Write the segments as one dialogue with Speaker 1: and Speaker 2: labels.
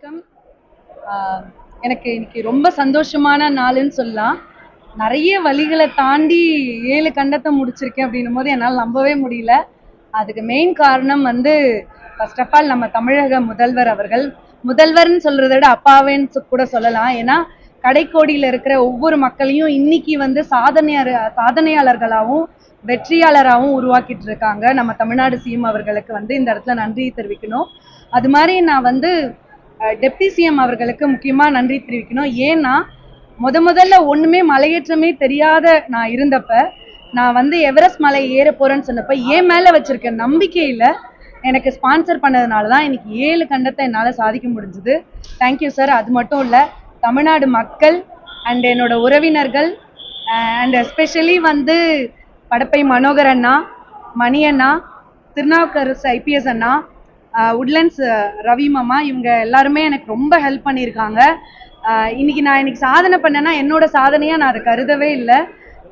Speaker 1: வணக்கம். ஆஹ் எனக்கு இன்னைக்கு ரொம்ப சந்தோஷமான நாளுன்னு சொல்லலாம். நிறைய வழிகளை தாண்டி ஏழு கண்டத்தை முடிச்சிருக்கேன் அப்படின்னும் போது என்னால் நம்பவே முடியல. அதுக்கு மெயின் காரணம் வந்து ஃபர்ஸ்ட் ஆஃப் ஆல் நம்ம தமிழக முதல்வர் அவர்கள். முதல்வர்னு சொல்றதை விட அப்பாவேன்னு கூட சொல்லலாம். ஏன்னா கடைக்கோடியில் இருக்கிற ஒவ்வொரு மக்களையும் இன்னைக்கு வந்து சாதனையாளர் சாதனையாளர்களாகவும் வெற்றியாளராகவும் உருவாக்கிட்டு இருக்காங்க. நம்ம தமிழ்நாடு சிஎம் அவர்களுக்கு வந்து இந்த இடத்துல நன்றி தெரிவிக்கணும். அது மாதிரி நான் வந்து டெப்டி சிஎம் அவர்களுக்கு முக்கியமாக நன்றி தெரிவிக்கணும். ஏன்னா முத முதல்ல ஒன்றுமே மலையேற்றமே தெரியாத நான் இருந்தப்ப நான் வந்து எவரெஸ்ட் மலை ஏற போகிறேன்னு சொன்னப்ப என் மேலே வச்சுருக்க நம்பிக்கையில் எனக்கு ஸ்பான்சர் பண்ணதுனால தான் இன்னைக்கு ஏழு கண்டத்தை என்னால் சாதிக்க முடிஞ்சுது. தேங்க்யூ சார் அது மட்டும் இல்லை தமிழ்நாடு மக்கள் அண்ட் என்னோட உறவினர்கள் அண்ட் எஸ்பெஷலி வந்து படப்பை மனோகர் அண்ணா மணி அண்ணா திருநாவுக்கரசு ஐபிஎஸ் அண்ணா உட்லண்ட்ஸ் ரவி மாமா இவங்க எல்லாருமே எனக்கு ரொம்ப ஹெல்ப் பண்ணியிருக்காங்க. இன்னைக்கு நான் இன்னைக்கு சாதனை பண்ணேன்னா என்னோட சாதனையாக நான் அதை கருதவே இல்லை.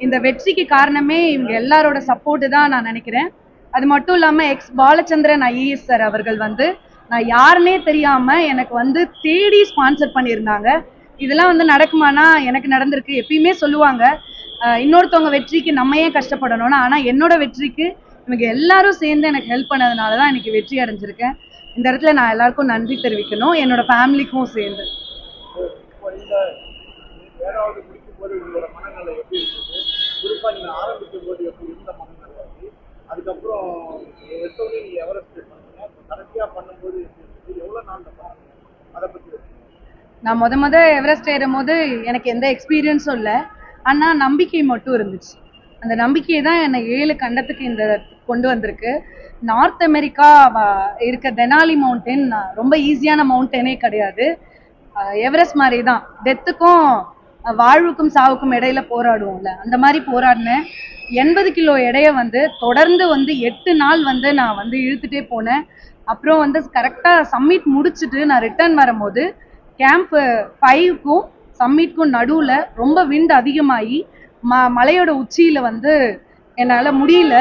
Speaker 1: இந்த வெற்றிக்கு காரணமே இவங்க எல்லாரோட சப்போர்ட்டு தான் நான் நினைக்கிறேன். அது மட்டும் இல்லாமல் எக்ஸ் பாலச்சந்திரன் ஐஏஎஸ் சார் அவர்கள் வந்து நான் யாருன்னே தெரியாமல் எனக்கு வந்து தேடி ஸ்பான்சர் பண்ணியிருந்தாங்க. இதெல்லாம் வந்து நடக்குமானா எனக்கு நடந்திருக்கு. எப்பயுமே சொல்லுவாங்க இன்னொருத்தவங்க வெற்றிக்கு நம்ம ஏன் கஷ்டப்படணும்னு ஆனால் என்னோட வெற்றிக்கு எனக்கு எல்லாரும் சேர்ந்து எனக்கு ஹெல்ப் பண்ணதுனால தான் இன்னைக்கு வெற்றி அடைஞ்சிருக்கேன். இந்த இடத்துல நான் எல்லாருக்கும் நன்றி தெரிவிக்கணும். என்னோட ஃபேமிலிக்கும் சேர்ந்து.
Speaker 2: அதுக்கப்புறம் பண்ணும்போது அதை
Speaker 1: நான் முத முத எவரெஸ்ட் ஏறும் போது எனக்கு எந்த எக்ஸ்பீரியன்ஸும் இல்லை. ஆனால் நம்பிக்கை மட்டும் இருந்துச்சு. அந்த நம்பிக்கையை தான் என்னை ஏழு கண்டத்துக்கு இந்த கொண்டு வந்திருக்கு. நார்த் அமெரிக்கா இருக்க தெனாலி மவுண்டன் ரொம்ப ஈஸியான மவுண்டனே கிடையாது. எவரெஸ்ட் மாதிரி தான். டெத்துக்கும் வாழ்வுக்கும் சாவுக்கும் இடையில போராடுவோம்ல. அந்த மாதிரி போராடினேன். எண்பது கிலோ எடையை வந்து தொடர்ந்து வந்து எட்டு நாள் வந்து நான் வந்து இழுத்துட்டே போனேன். அப்புறம் வந்து கரெக்டாக சம்மிட் முடிச்சுட்டு நான் ரிட்டர்ன் வரும்போது கேம்ப் ஃபைவ்க்கும் சம்மிட்க்கும் நடுவில் ரொம்ப விண்ட் அதிகமாகி ம மலையோட உச்சியில் வந்து என்னால் முடியல.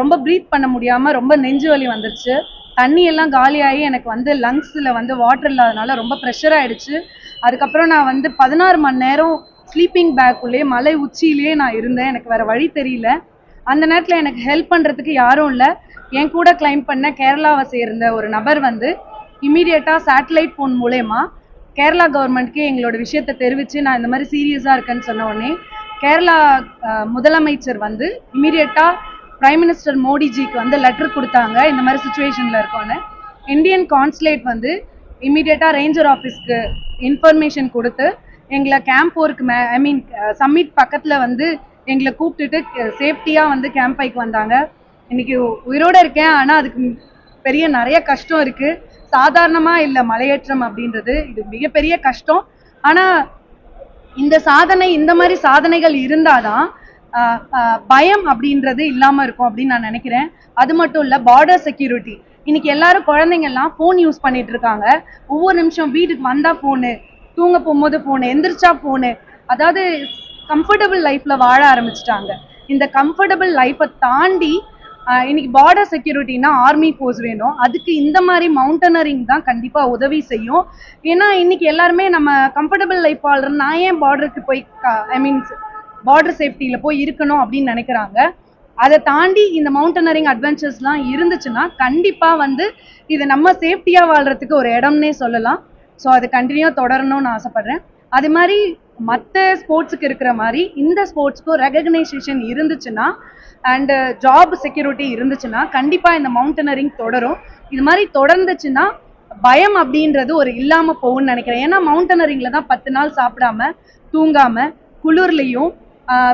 Speaker 1: ரொம்ப ப்ரீத் பண்ண முடியாமல் ரொம்ப நெஞ்சு வலி வந்துருச்சு. தண்ணி எல்லாம் காலியாகி எனக்கு வந்து லங்ஸில் வந்து வாட்டர் இல்லாதனால ரொம்ப ப்ரெஷர் ஆயிடுச்சு. அதுக்கப்புறம் நான் வந்து பதினாறு மணி நேரம் ஸ்லீப்பிங் பேக்குள்ளேயே மலை உச்சியிலேயே நான் இருந்தேன். எனக்கு வேற வழி தெரியல. அந்த நேரத்தில் எனக்கு ஹெல்ப் பண்ணுறதுக்கு யாரும் இல்லை. என் கூட கிளைம் பண்ண கேரளாவை சேர்ந்த ஒரு நபர் வந்து இமீடியட்டாக சேட்டலைட் ஃபோன் மூலயமா கேரளா கவர்மெண்ட்க்கு எங்களோட விஷயத்தை தெரிவித்து நான் இந்த மாதிரி சீரியஸாக இருக்கேன்னு சொன்ன உடனே கேரளா முதலமைச்சர் வந்து இமீடியட்டாக பிரைம் மினிஸ்டர் மோடிஜிக்கு வந்து லெட்டர் கொடுத்தாங்க இந்த மாதிரி சுச்சுவேஷனில் இருக்கோன்னு. இந்தியன் கான்சுலேட் வந்து இமீடியட்டாக ரேஞ்சர் ஆஃபீஸ்க்கு இன்ஃபர்மேஷன் கொடுத்து எங்களை camp work may I mean summit பக்கத்தில் வந்து எங்களை கூப்பிட்டுட்டு சேஃப்டியாக வந்து கேம்ப் பைக்கு வந்தாங்க. இன்னைக்கு உயிரோட இருக்கேன் ஆனால் அதுக்கு பெரிய நிறைய கஷ்டம் இருக்குது சாதாரணமாக இல்லை மலையேற்றம் அப்படின்றது இது மிகப்பெரிய கஷ்டம். ஆனால் இந்த சாதனை இந்த மாதிரி சாதனைகள் இருந்தாதான் பயம் அப்படின்றது இல்லாம இருக்கும் அப்படின்னு நான் நினைக்கிறேன். அது மட்டும் இல்ல பார்டர் செக்யூரிட்டி இன்னைக்கு எல்லாரும் குழந்தைங்க எல்லாம் ஃபோன் யூஸ் பண்ணிட்டு இருக்காங்க. ஒவ்வொரு நிமிஷம் வீட்டுக்கு வந்தா ஃபோனு தூங்க போகும்போது ஃபோனு எந்திரிச்சா ஃபோனு அதாவது கம்ஃபர்டபுள் லைஃப்ல வாழ ஆரம்பிச்சிட்டாங்க. இந்த கம்ஃபர்டபுள் லைஃப்பை தாண்டி இன்னைக்கு பார்டர் செக்யூரிட்டினா ஆர்மி ஃபோர்ஸ் வேணும். அதுக்கு இந்த மாதிரி மவுண்டனரிங் தான் கண்டிப்பாக உதவி செய்யும். ஏன்னா இன்னைக்கு எல்லாருமே நம்ம கம்ஃபர்டபுள் லைஃப் வாழ்றோம் நான் ஏன் பார்டருக்கு போய் ஐ மீன்ஸ் பார்டர் சேஃப்டியில் போய் இருக்கணும் அப்படின்னு நினைக்கிறாங்க. அதை தாண்டி இந்த மவுண்டனரிங் அட்வென்ச்சர்ஸ்லாம் இருந்துச்சுன்னா கண்டிப்பாக வந்து இது நம்ம சேஃப்டியாக வாழ்கிறதுக்கு ஒரு இடம்னே சொல்லலாம். ஸோ அது கண்டினியூ தொடரணும்னு ஆசைப்படுறேன். அது மாதிரி மற்ற ஸ்போர்ட்ஸுக்கு இருக்கிற மாதிரி இந்த ஸ்போர்ட்ஸ்க்கும் ரெகக்னைசேஷன் இருந்துச்சுன்னா அண்டு ஜாப் செக்யூரிட்டி இருந்துச்சுன்னா கண்டிப்பாக இந்த மவுண்டனரிங் தொடரும். இது மாதிரி தொடர்ந்துச்சுன்னா பயம் அப்படின்றது ஒரு இல்லாமல் போகும்னு நினைக்கிறேன். ஏன்னா மவுண்டனரிங்கில் தான் பத்து நாள் சாப்பிடாம தூங்காம குளிர்லையும்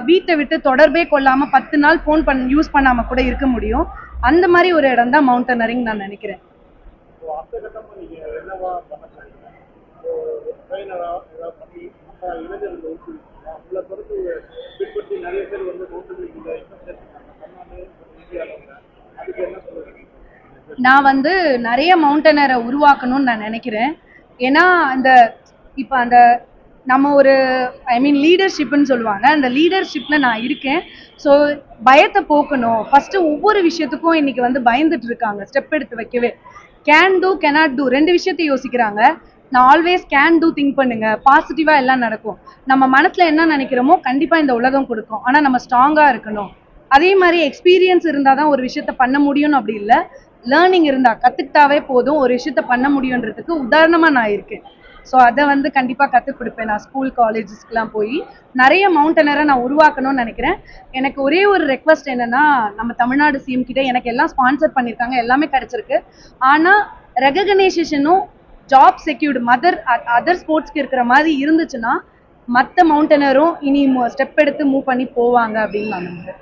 Speaker 1: வீட்டை விட்டு தொடர்பே கொள்ளாமல் பத்து நாள் ஃபோன் பண் யூஸ் பண்ணாமல் கூட இருக்க முடியும். அந்த மாதிரி ஒரு இடம் தான் மவுண்டனரிங் நான் நினைக்கிறேன்
Speaker 2: இப்போ அடுத்த கட்டமா நீங்க என்னவா பண்ண போறீங்க இப்போ ட்ரைனரா ஏதாவது பண்ணி மற்ற இளைஞர்கள் ஊக்குவிக்கணும் உங்களை பொறுத்து பின்பற்றி நிறைய பேர் வந்து மவுண்டனிங் இன்ட்ரெஸ்ட் எடுத்துக்காங்க தமிழ்நாடு இந்தியாவில் அதுக்கு என்ன சொல்லுவீங்க
Speaker 1: நான் வந்து நிறைய மவுண்டனரை உருவாக்கணும்னு நான் நினைக்கிறேன். ஏன்னா அந்த இப்போ அந்த நம்ம ஒரு ஐ மீன் லீடர்ஷிப்னு சொல்லுவாங்க. அந்த லீடர்ஷிப்பில் நான் இருக்கேன். ஸோ பயத்தை போக்கணும். ஃபஸ்ட்டு ஒவ்வொரு விஷயத்துக்கும் இன்றைக்கி வந்து பயந்துட்டு இருக்காங்க. ஸ்டெப் எடுத்து வைக்கவே. கேன் டூ கெனாட் டூ ரெண்டு விஷயத்தை யோசிக்கிறாங்க. நான் ஆல்வேஸ் கேன் டூ திங்க் பண்ணுங்க. பாசிட்டிவாக எல்லாம் நடக்கும். நம்ம மனசில் என்ன நினைக்கிறோமோ கண்டிப்பாக இந்த உலகம் கொடுக்கும். ஆனால் நம்ம ஸ்ட்ராங்காக இருக்கணும். அதே மாதிரி எக்ஸ்பீரியன்ஸ் இருந்தால் தான் ஒரு விஷயத்த பண்ண முடியும்னு அப்படி இல்லை. லேர்னிங் இருந்தா கத்துக்கிட்டாவே போதும். ஒரு விஷயத்த பண்ண முடியுன்றதுக்கு உதாரணமா நான் இருக்கேன். ஸோ அதை வந்து கண்டிப்பாக கற்றுக் கொடுப்பேன். நான் ஸ்கூல் காலேஜஸ்க்குலாம் போய் நிறைய மவுண்டனரை நான் உருவாக்கணும்னு நினைக்கிறேன். எனக்கு ஒரே ஒரு ரெக்வஸ்ட் என்னன்னா நம்ம தமிழ்நாடு சிஎம் கிட்ட எனக்கு எல்லாம் ஸ்பான்சர் பண்ணியிருக்காங்க. எல்லாமே கிடைச்சிருக்கு. ஆனால் ரெகக்னைசேஷனும் ஜாப் செக்யூர்டு மதர் அதர் ஸ்போர்ட்ஸ்க்கு இருக்கிற மாதிரி இருந்துச்சுன்னா மற்ற மவுண்டனரும் இனி ஸ்டெப் எடுத்து மூவ் பண்ணி போவாங்க அப்படின்னு நான் நம்புறேன்.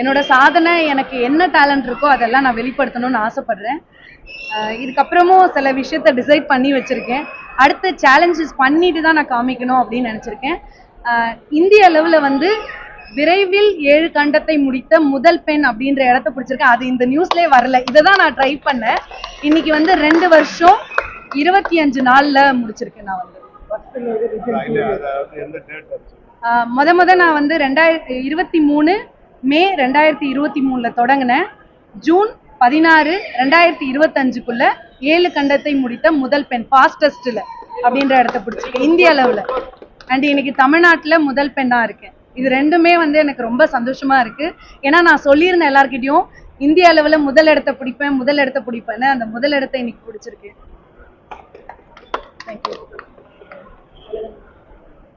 Speaker 1: என்னோட சாதனை எனக்கு என்ன டேலண்ட் இருக்கோ அதெல்லாம் நான் வெளிப்படுத்தணும்னு ஆசைப்படுறேன். இதுக்கப்புறமும் சில விஷயத்த டிசைட் பண்ணி வச்சிருக்கேன். அடுத்த சேலஞ்சஸ் பண்ணிட்டு தான் நான் காமிக்கணும் அப்படின்னு நினச்சிருக்கேன். இந்திய அளவில் வந்து விரைவில் ஏழு கண்டத்தை முடித்த முதல் பெண் அப்படின்ற இடத்த பிடிச்சிருக்கேன். அது இந்த நியூஸ்லேயே வரல. இதை தான் நான் ட்ரை பண்ணேன். இன்னைக்கு வந்து ரெண்டு வருஷம் இருபத்தி அஞ்சு நாளில் முடிச்சிருக்கேன் நான் வந்து. முத முத நான் வந்து ரெண்டாயிரத்தி இருபத்தி மூணு மே ரெண்டாயிரத்தி இருபத்தி மூணுல தொடங்கினேன் ஜூன் பதினாறு ரெண்டாயிரத்தி இருபத்தஞ்சுக்குள்ள ஏழு கண்டத்தை முடித்த முதல் பெண் ஃபாஸ்டஸ்ட்ல அப்படின்ற இடத்த பிடிச்சிருக்கேன் இந்திய அளவுல. அண்ட் இன்னைக்கு தமிழ்நாட்டுல முதல் பெண்ணா இருக்கேன். இது ரெண்டுமே வந்து எனக்கு ரொம்ப சந்தோஷமா இருக்கு. ஏன்னா நான் சொல்லியிருந்தேன் எல்லார்கிட்டயும் இந்திய அளவுல முதல் இடத்த பிடிப்பேன் முதல் இடத்த பிடிப்பேன்னு அந்த முதல் இடத்த இன்னைக்கு பிடிச்சிருக்கேன் தேங்க்யூ